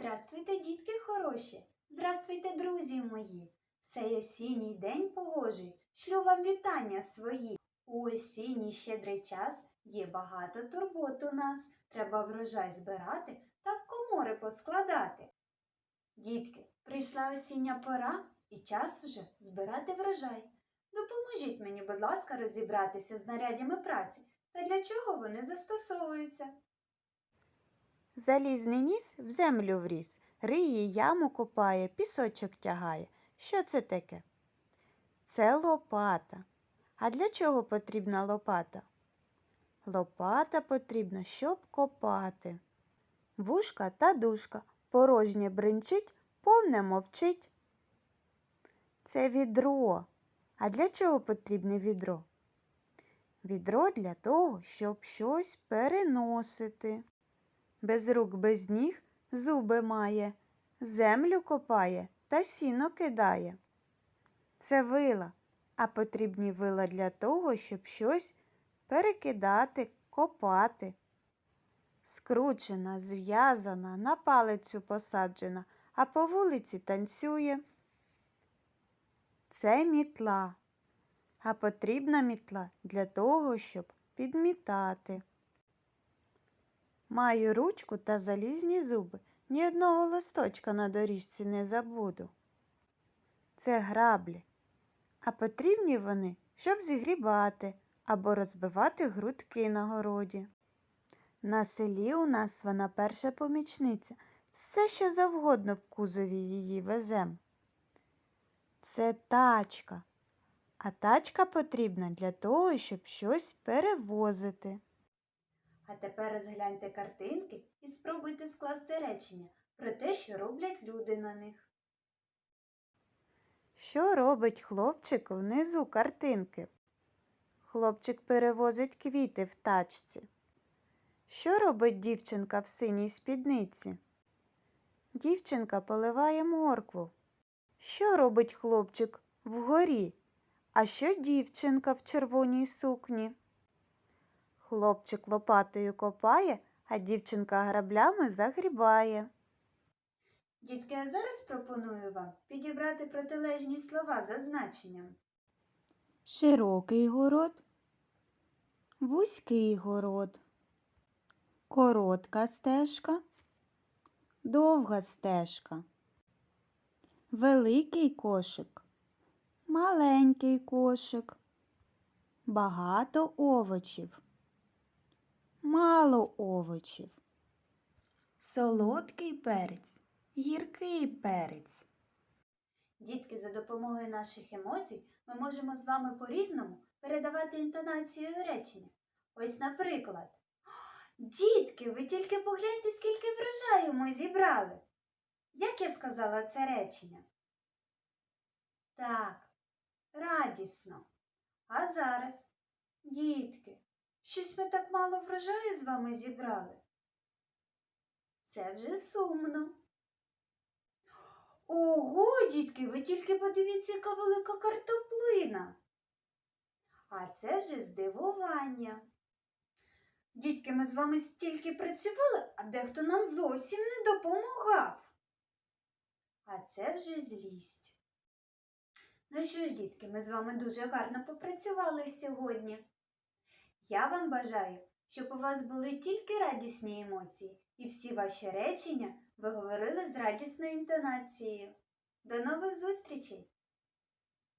Здравствуйте, дітки хороші! Здравствуйте, друзі мої! В цей осінній день погожий шлю вам вітання свої. У осінній щедрий час є багато турбот у нас. Треба врожай збирати та в комори поскладати. Дітки, прийшла осіння пора і час вже збирати врожай. Допоможіть мені, будь ласка, розібратися з нарядями праці та для чого вони застосовуються. Залізний ніс в землю вріс, риє, яму копає, пісочок тягає. Що це таке? Це лопата. А для чого потрібна лопата? Лопата потрібна, щоб копати. Вушка та дужка порожнє бринчить, повне мовчить. Це відро. А для чого потрібне відро? Відро для того, щоб щось переносити. Без рук, без ніг зуби має, землю копає та сіно кидає. Це вила, а потрібні вила для того, щоб щось перекидати, копати. Скручена, зв'язана, на палицю посаджена, а по вулиці танцює. Це мітла, а потрібна мітла для того, щоб підмітати. Маю ручку та залізні зуби, ні одного листочка на доріжці не забуду. Це граблі, а потрібні вони, щоб зігрібати або розбивати грудки на городі. На селі у нас вона перша помічниця, все, що завгодно в кузові її везем. Це тачка, а тачка потрібна для того, щоб щось перевозити. А тепер розгляньте картинки і спробуйте скласти речення про те, що роблять люди на них. Що робить хлопчик внизу картинки? Хлопчик перевозить квіти в тачці. Що робить дівчинка в синій спідниці? Дівчинка поливає моркву. Що робить хлопчик вгорі? А що дівчинка в червоній сукні? Хлопчик лопатою копає, а дівчинка граблями загрібає. Дітки, а зараз пропоную вам підібрати протилежні слова за значенням. Широкий город, вузький город, коротка стежка, довга стежка, великий кошик, маленький кошик, багато овочів, мало овочів, солодкий перець, гіркий перець. Дітки, за допомогою наших емоцій ми можемо з вами по-різному передавати інтонацію речення. Ось, наприклад, Дітки, ви тільки погляньте, скільки врожаю ми зібрали. Як я сказала це речення? Так, радісно. А зараз, дітки, щось ми так мало врожаю з вами зібрали. Це вже сумно. Ого, дітки, ви тільки подивіться, яка велика картоплина. А це вже здивування. Дітки, ми з вами стільки працювали, а дехто нам зовсім не допомагав. А це вже злість. Ну що ж, дітки, ми з вами дуже гарно попрацювали сьогодні. Я вам бажаю, щоб у вас були тільки радісні емоції, і всі ваші речення ви говорили з радісною інтонацією. До нових зустрічей!